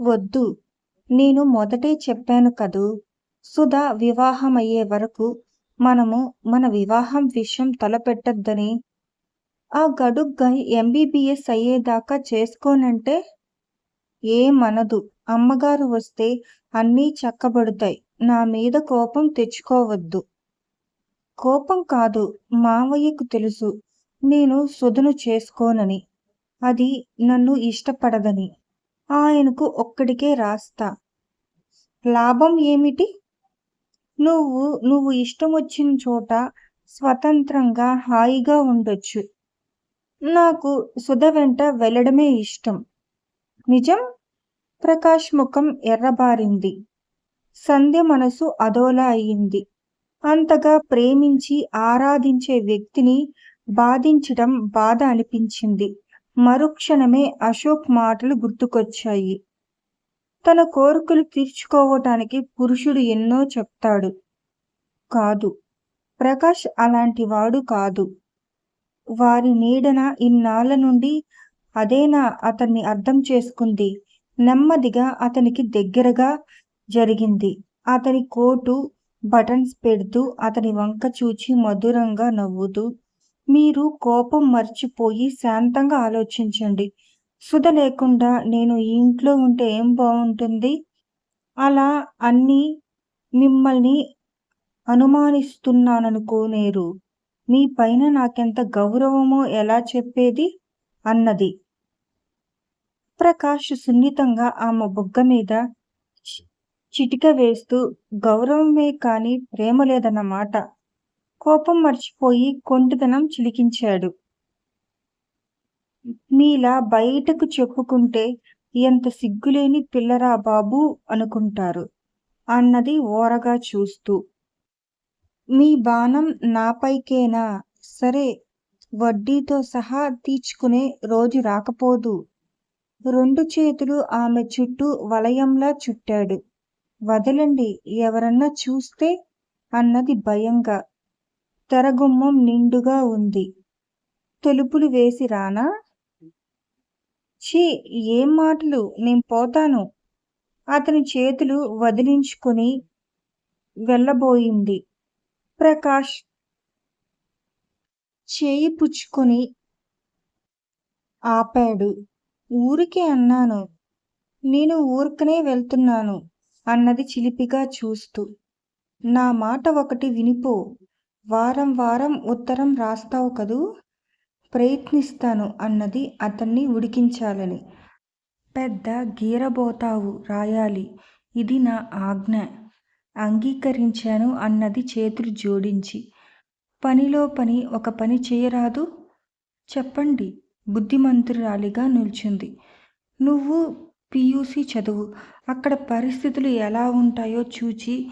వద్దు. నేను మొదటే చెప్పాను కదూ. సుధా వివాహమయ్యే వరకు మనము మన వివాహం విషయం తలపెట్టొద్దని. ఆ గడుగ్గా ఎంబీబీఎస్ అయ్యేదాకా చేసుకోనంటే ఏమనదు అమ్మగారు వస్తే అన్నీ చక్కబడుతాయి. నా మీద కోపం తెచ్చుకోవద్దు. కోపం కాదు మావయ్యకు తెలుసు. నేను సుధను చేసుకోనని. అది నన్ను ఇష్టపడదని. ఆయనకు ఒక్కడికే రాస్తా. లాభం ఏమిటి? నువ్వు నువ్వు ఇష్టం వచ్చిన చోట స్వతంత్రంగా హాయిగా ఉండొచ్చు. నాకు సుధ వెంట వెళ్ళడమే ఇష్టం. నిజం? ప్రకాష్ ముఖం ఎర్రబారింది. సంధ్య మనసు అదోలా అయింది అంతగా ప్రేమించి ఆరాధించే వ్యక్తిని బాధించడం బాధ అనిపించింది. మరుక్షణమే అశోక్ మాటలు గుర్తుకొచ్చాయి. తన కోరికలు తీర్చుకోవటానికి పురుషుడు ఎన్నో చెప్తాడు. కాదు ప్రకాష్ అలాంటి వాడు కాదు. వారి నీడన ఇన్నాళ్ళ నుండి అదేనా అతన్ని అర్థం చేసుకుంది. నెమ్మదిగా అతనికి దగ్గరగా జరిగింది. అతని కోటు బటన్స్ పెడుతూ అతని వంక చూచి మధురంగా నవ్వుతూ మీరు కోపం మర్చిపోయి శాంతంగా ఆలోచించండి. సుధ లేకుండా నేను ఈ ఇంట్లో ఉంటే ఏం బాగుంటుంది? అలా అన్నీ మిమ్మల్ని అనుమానిస్తున్నాననుకోనేరు. మీ పైన నాకెంత గౌరవమో ఎలా చెప్పేది? అన్నది. ప్రకాష్ సున్నితంగా ఆమె బుగ్గ మీద చిటిక వేస్తూ గౌరవమే కాని ప్రేమ లేదన్నమాట. కోపం మర్చిపోయి కొంటుతనం చిలికించాడు. మీలా బయటకు చెప్పుకుంటే ఎంత సిగ్గులేని పిల్లరా బాబు అనుకుంటారు అన్నది ఓరగా చూస్తూ. మీ బాణం నాపైకేనా? సరే వడ్డీతో సహా తీర్చుకునే రోజు రాకపోదు. రెండు చేతులు ఆమె చుట్టూ వలయంలా చుట్టాడు. వదలండి ఎవరన్నా చూస్తే అన్నది భయంగా. తెరగుమ్మం నిండుగా ఉంది. తలుపులు వేసి రానా? ఛీ ఏం మాటలు? నేను పోతాను. అతని చేతులు వదిలించుకుని వెళ్ళబోయింది. ప్రకాష్ చేయి పుచ్చుకొని ఆపాడు. ఊరికే అన్నాను. నేను ఊరికనే వెళ్తున్నాను అన్నది చిలిపిగా చూస్తూ. నా మాట ఒకటి వినిపో. వారం వారం ఉత్తరం రాస్తావు కదూ? ప్రయత్నిస్తాను అన్నది అతన్ని ఉడికించాలని. పెద్ద గీరబోతావు రాయాలి ఇది నా ఆజ్ఞ. అంగీకరించాను అన్నది చేతులు జోడించి. పనిలో పని ఒక పని చేయరాదు? చెప్పండి బుద్ధిమంతురాలిగా నిల్చుంది. నువ్వు పియూసీ చదువు. అక్కడ పరిస్థితులు ఎలా ఉంటాయో చూచి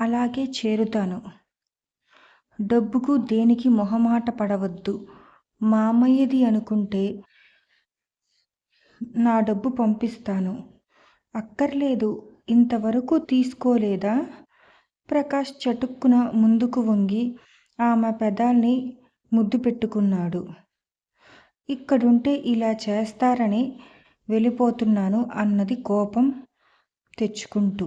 అలాగే చేరుతాను. డబ్బుకు దేనికి మొహమాట పడవద్దు. మామయ్యది అనుకుంటే నా డబ్బు పంపిస్తాను. అక్కర్లేదు ఇంతవరకు తీసుకోలేదా? ప్రకాష్ చటుక్కున ముందుకు వంగి ఆమె పెదాల్ని ముద్దు పెట్టుకున్నాడు. ఇక్కడుంటే ఇలా చేస్తారని వెళ్ళిపోతున్నాను అన్నది కోపం తెచ్చుకుంటూ.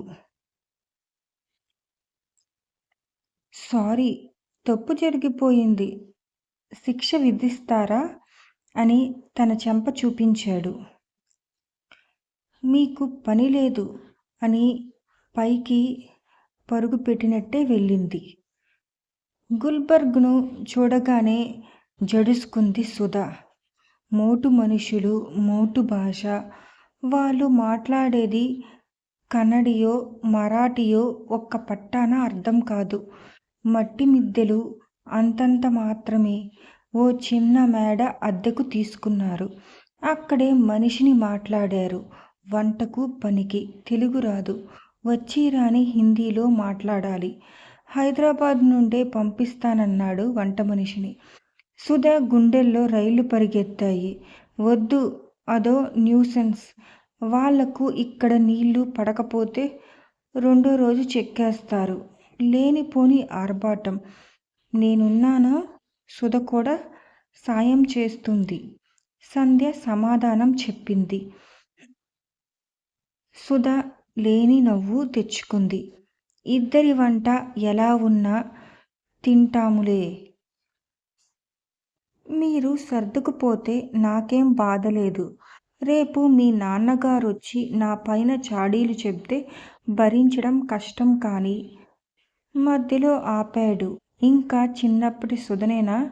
సారీ తప్పు జరిగిపోయింది. శిక్ష విధిస్తారా? అని తన చెంప చూపించాడు. మీకు పని లేదు అని పైకి పరుగు పెట్టినట్టే వెళ్ళింది. గుల్బర్గ్ను చూడగానే జడుసుకుంది సుధా. మోటు మనుషులు మోటు భాష. వాళ్ళు మాట్లాడేది కన్నడియో మరాఠీయో ఒక్క పట్టాన అర్థం కాదు. మట్టి మిద్దెలు అంతంత మాత్రమే ఓ చిన్న మేడ అద్దెకు తీసుకున్నారు. అక్కడే మనిషిని మాట్లాడారు. వంటకు పనికి తెలుగు రాదు. వచ్చి రాని హిందీలో మాట్లాడాలి. హైదరాబాద్ నుండే పంపిస్తానన్నాడు వంట మనిషిని. సుధ గుండెల్లో రైళ్ళు పరిగెత్తాయి. వద్దు అదో న్యూసెన్స్. వాళ్ళకు ఇక్కడ నీళ్ళు పడకపోతే రెండో రోజు చెక్కేస్తారు. లేనిపోని ఆర్భాటం. నేనున్నానా? సుధ కూడా సాయం చేస్తుంది. సంధ్య సమాధానం చెప్పింది. సుధ లేని నవ్వు తెచ్చుకుంది. ఇద్దరి వంట ఎలా ఉన్నా తింటాములే. మీరు సర్దుకుపోతే నాకేం బాధలేదు. రేపు మీ నాన్నగారు వచ్చి నా పైన చాడీలు చెబితే భరించడం కష్టం కానీ మధ్యలో ఆపాడు. ఇంకా చిన్నప్పటి సుధనేనా?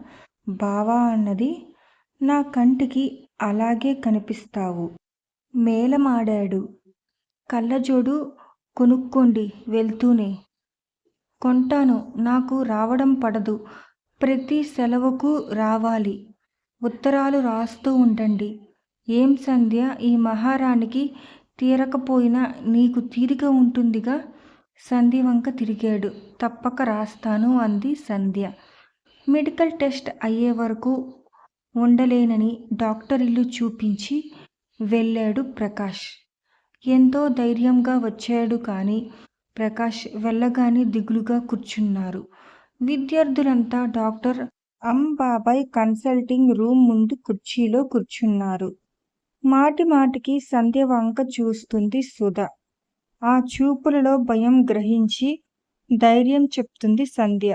బావా అన్నది. నా కంటికి అలాగే కనిపిస్తావు. మేలమాడాడు. కళ్ళజోడు కొనుక్కోండి వెళ్తూనే. కొంటాను నాకు రావడం పడదు. ప్రతి సెలవుకు రావాలి. ఉత్తరాలు రాస్తూ ఉండండి. ఏం సంధ్య ఈ మహారాణికి తీరకపోయినా నీకు తీరిక ఉంటుందిగా? సంధి వంక తిరిగాడు. తప్పక రాస్తాను అంది సంధ్య. మెడికల్ టెస్ట్ అయ్యే వరకు ఉండలేనని డాక్టర్ ఇల్లు చూపించి వెళ్ళాడు ప్రకాష్. ఎంతో ధైర్యంగా వచ్చాడు కానీ ప్రకాష్ వెళ్ళగానే దిగులుగా కూర్చున్నారు. విద్యార్థులంతా డాక్టర్ అంబాబాయ్ కన్సల్టింగ్ రూమ్ ముందు కుర్చీలో కూర్చున్నారు. మాటి మాటికి సంధ్య వంక చూస్తుంది సుధా. ఆ చూపులలో భయం గ్రహించి ధైర్యం చెప్తుంది సంధ్య.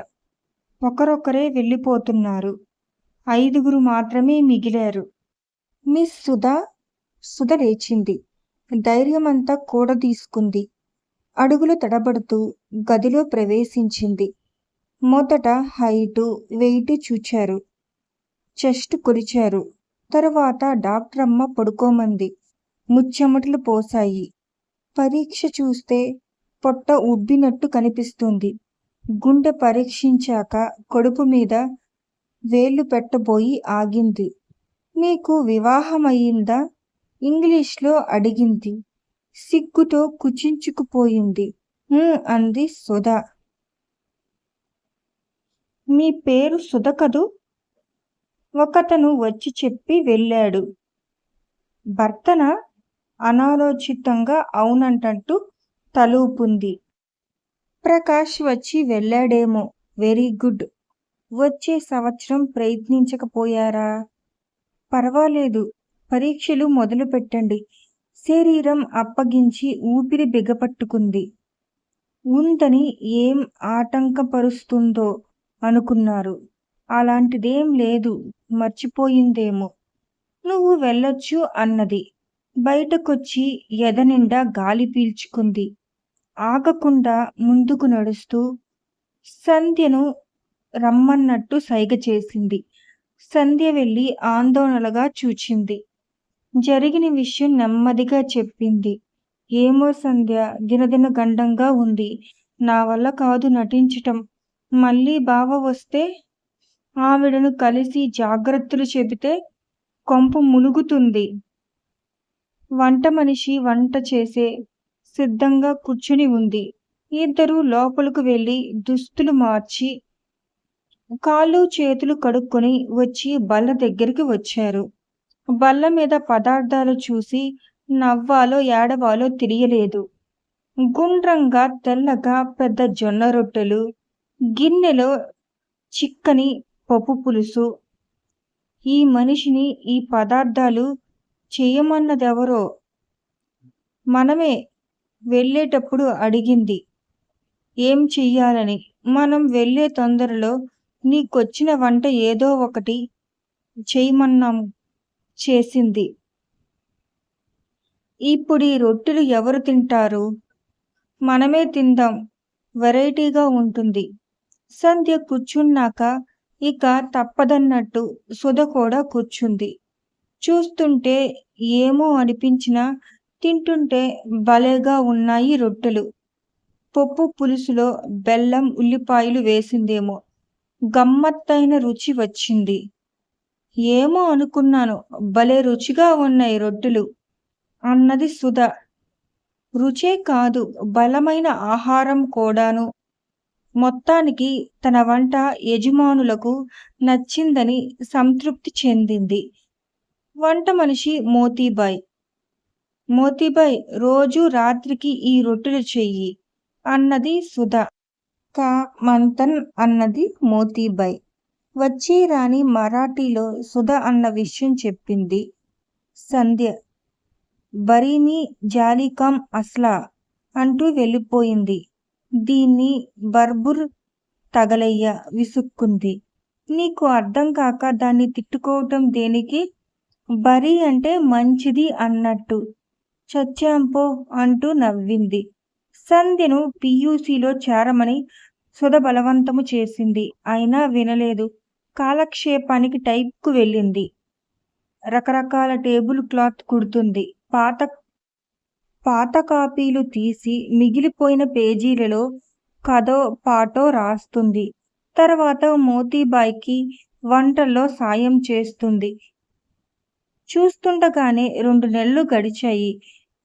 ఒకరొకరే వెళ్ళిపోతున్నారు. ఐదుగురు మాత్రమే మిగిలారు. మిస్ సుధా సుధ లేచింది. ధైర్యమంతా కూడదీసుకుంది అడుగులు తడబడుతూ గదిలో ప్రవేశించింది. మొదట హైటు వెయిట్ చూచారు. చెస్ట్ కొలిచారు. తరువాత డాక్టరమ్మ పడుకోమంది. ముచ్చెమటలు పోసాయి పరీక్ష చూస్తే పొట్ట ఉబ్బినట్టు కనిపిస్తుంది. గుండె పరీక్షించాక కడుపు మీద వేళ్ళు పెట్టబోయి ఆగింది. మీకు వివాహమయ్యిందా? ఇంగ్లీష్లో అడిగింది. సిగ్గుతో కుచించుకుపోయింది. అంది సుధ. మీ పేరు సుధ కదూ? ఒకతను వచ్చి చెప్పి వెళ్ళాడు. భర్తన? అనాలోచితంగా అవునంటూ తలూపుంది. ప్రకాష్ వచ్చి వెళ్ళాడేమో. Very good. వచ్చే సంవత్సరం ప్రయత్నించకపోయారా? పర్వాలేదు. పరీక్షలు మొదలు పెట్టండి శరీరం అప్పగించి ఊపిరి బిగపట్టుకుంది. ఉందని ఏం ఆటంకపరుస్తుందో అనుకున్నారు. అలాంటిదేం లేదు. మర్చిపోయిందేమో. నువ్వు వెళ్ళొచ్చు అన్నది. బయటకొచ్చి ఎదనిండా గాలి పీల్చుకుంది. ఆగకుండా ముందుకు నడుస్తూ సంధ్యను రమ్మన్నట్టు సైగ చేసింది. సంధ్య వెళ్ళి ఆందోళనగా చూచింది. జరిగిన విషయం నెమ్మదిగా చెప్పింది. ఏమో సంధ్య దినదిన గండంగా ఉంది. నా వల్ల కాదు నటించటం. మళ్ళీ బావ వస్తే ఆవిడను కలిసి జాగ్రత్తలు చెబితే కొంప మునుగుతుంది. వంట మనిషి వంట చేసే సిద్ధంగా కూర్చుని ఉంది. ఇద్దరు లోపలకు వెళ్ళి దుస్తులు మార్చి కాళ్ళు చేతులు కడుక్కొని వచ్చి బల్ల దగ్గరికి వచ్చారు. బల్ల మీద పదార్థాలు చూసి నవ్వాలో ఏడవాలో తెలియలేదు. గుండ్రంగా తెల్లగా పెద్ద జొన్న రొట్టెలు గిన్నెలో చిక్కని పప్పు పులుసు. ఈ మనిషిని ఈ పదార్థాలు చేయమన్నదెవరో మనమే వెళ్ళేటప్పుడు అడిగింది. ఏం చెయ్యాలని? మనం వెళ్ళే తొందరలో నీకొచ్చిన వంట ఏదో ఒకటి చేయమన్నాం చేసింది. ఇప్పుడు ఈ రొట్టెలు ఎవరు తింటారు? మనమే తిందాం. వెరైటీగా ఉంటుంది. సంధ్య కూర్చున్నాక ఇక తప్పదన్నట్టు సుధ కూడా కూర్చుంది. చూస్తుంటే ఏమో అనిపించినా తింటుంటే భలేగా ఉన్నాయి రొట్టెలు. పప్పు పులుసులో బెల్లం ఉల్లిపాయలు వేసిందేమో. గమ్మత్తైన రుచి వచ్చింది. ఏమో అనుకున్నాను భలే రుచిగా ఉన్నాయి రొట్టెలు అన్నది సుధ. రుచే కాదు బలమైన ఆహారం కూడాను. మొత్తానికి తన వంట యజమానులకు నచ్చిందని సంతృప్తి చెందింది. వంట మనిషి మోతీబాయ్. మోతీబాయ్ రోజు రాత్రికి ఈ రొట్టెలు చెయ్యి అన్నది సుధ. కా మంతన్ అన్నది మోతీబాయ్. వచ్చే రాణి మరాఠీలో సుధ అన్న విషయం చెప్పింది సంధ్య. బరీని జాలికం అస్లా అంటూ వెళ్ళిపోయింది. దీన్ని బర్బుర్ తగలయ్య విసుక్కుంది. నీకు అర్థం కాక దాన్ని తిట్టుకోవటం దేనికి? బరీ అంటే మంచిది అన్నట్టు. చచ్చాంపో అంటూ నవ్వింది. సంధ్యను పియూసీలో చేరమని సుధ బలవంతము చేసింది. అయినా వినలేదు. కాలక్షేపానికి టైప్కు వెళ్ళింది. రకరకాల టేబుల్ క్లాత్ కుడుతుంది. పాత పాత కాపీలు తీసి మిగిలిపోయిన పేజీలలో కథో పాటో రాస్తుంది. తర్వాత మోతీబాయికి వంటల్లో సాయం చేస్తుంది. చూస్తుండగానే రెండు నెలలు గడిచాయి.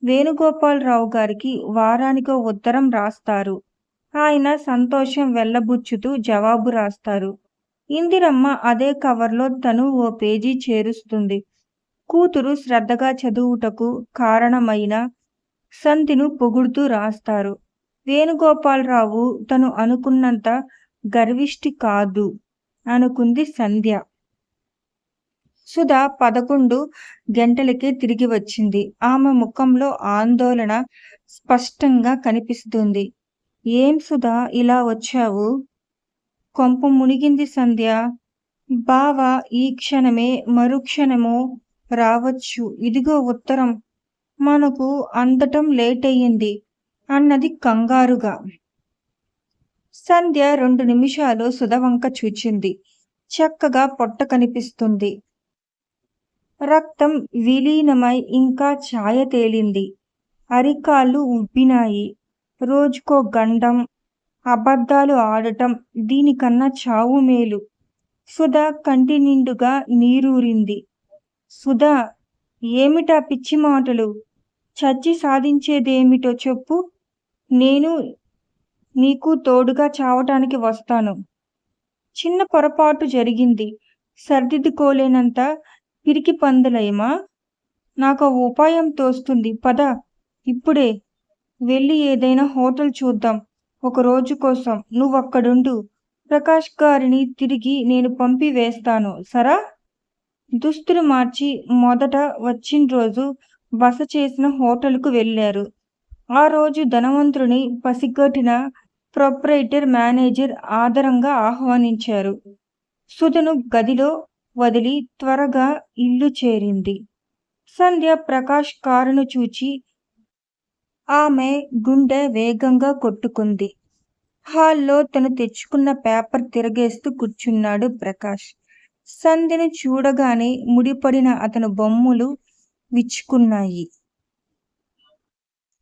వేణుగోపాలరావు గారికి వారానికో ఉత్తరం రాస్తారు. ఆయన సంతోషం వెళ్ళబుచ్చుతూ జవాబు రాస్తారు. ఇందిరమ్మ అదే కవర్లో తను ఓ పేజీ చేరుస్తుంది. కూతురు శ్రద్ధగా చదువుటకు కారణమైన సంతిను పొగుడుతూ రాస్తారు. వేణుగోపాలరావు తను అనుకున్నంత గర్విష్టి కాదు అనుకుంది సంధ్య. సుధా పదకొండు గంటలకే తిరిగి వచ్చింది. ఆమె ముఖంలో ఆందోళన స్పష్టంగా కనిపిస్తుంది. ఏం సుధా ఇలా వచ్చావు? కొంప మునిగింది సంధ్య. బావ ఈ క్షణమే మరుక్షణమో రావచ్చు. ఇదిగో ఉత్తరం. మనకు అందటం లేట్ అయ్యింది అన్నది కంగారుగా. సంధ్య రెండు నిమిషాలు సుధవంక చూచింది. చక్కగా పొట్ట కనిపిస్తుంది. రక్తం విలీనమై ఇంకా ఛాయ తేలింది అరికాళ్ళు ఉబ్బినాయి. రోజుకో గండం అబద్ధాలు ఆడటం దీనికన్నా చావు మేలు. సుధా కంటి నిండుగా నీరూరింది. సుధా ఏమిటా పిచ్చి మాటలు? చచ్చి సాధించేదేమిటో చెప్పు. నేను నీకు తోడుగా చావటానికి వస్తాను. చిన్న పొరపాటు జరిగింది. సర్దిద్దుకోలేనంత పిరికి పందులయమా? నాకు ఉపాయం తోస్తుంది పద. ఇప్పుడే వెళ్ళి ఏదైనా హోటల్ చూద్దాం ఒక రోజు కోసం. నువ్వక్కడుండు. ప్రకాష్ గారిని తిరిగి నేను పంపి వేస్తాను సరా? దుస్తులు మార్చి మొదట వచ్చిన రోజు బస చేసిన హోటల్కు వెళ్ళారు. ఆ రోజు ధనవంతుని పసిగట్టిన ప్రొపరేటర్ మేనేజర్ ఆదరంగా ఆహ్వానించారు. సుధను గదిలో వదిలి త్వరగా ఇల్లు చేరింది. సంధ్య ప్రకాష్ కారును చూచి ఆమె గుండె వేగంగా కొట్టుకుంది. హాల్లో తను తెచ్చుకున్న పేపర్ తిరగేస్తూ కూర్చున్నాడు ప్రకాష్. సంధ్యను చూడగానే ముడిపడిన అతను బొమ్మలు విచ్చుకున్నాయి.